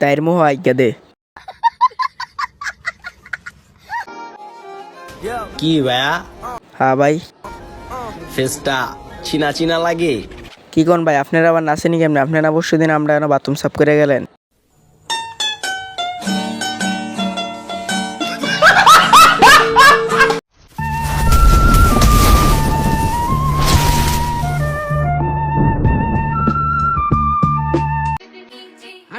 তাইর মোহ আইকা দে। কি ভাইয়া? হ্যাঁ ভাই। ফেসটা চিনা চিনা লাগে? কি কোন ভাই আপনারা আবার নাচেনি কেমনে? আপনারা অবশ্যই দিন আমরা বাথরুম সাফ করে গেলেন।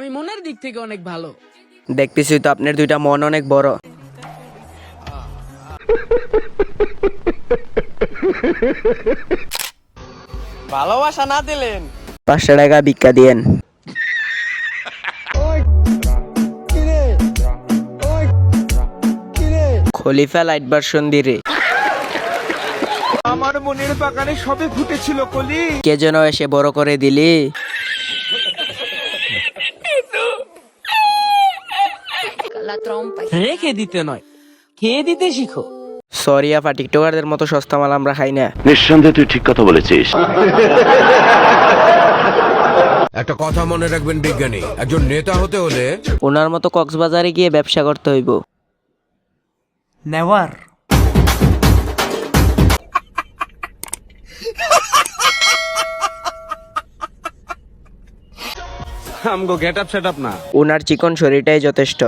আমি মনের দিক থেকে অনেক ভালো। দেখতেছি তো আপনার দুইটা মন অনেক বড়। ভালোবাসা না দিলেন। পাঁচশো টাকা ভিক্ষা দিয়েন। খলিফা লাইট ভার্সন দিরে আমার মনের বাগানে সবে ফুটেছিল কলি। কে যেন এসে বড় করে দিলি? রেখে দিতে নয়? খেয়ে দিতে শিখো? সরি আপা টিকটকারদের মতো সস্তা মাল আমরা খাই না। নিঃসন্দেহে তুই ঠিক কথা বলেছিস। একটা কথা মনে রাখবেন বিজ্ঞানী একজন নেতা হতে হলে ওনার মতো কক্সবাজারে গিয়ে ব্যবসা করতে হইব। নেওয়ার। আমগো গেট আপ সেট আপ না। ওনার চিকন শরীরটাই যথেষ্ট।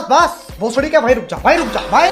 बस बस। भोसड़ी क्या भाई रुक जा भाई रुक जा भाई।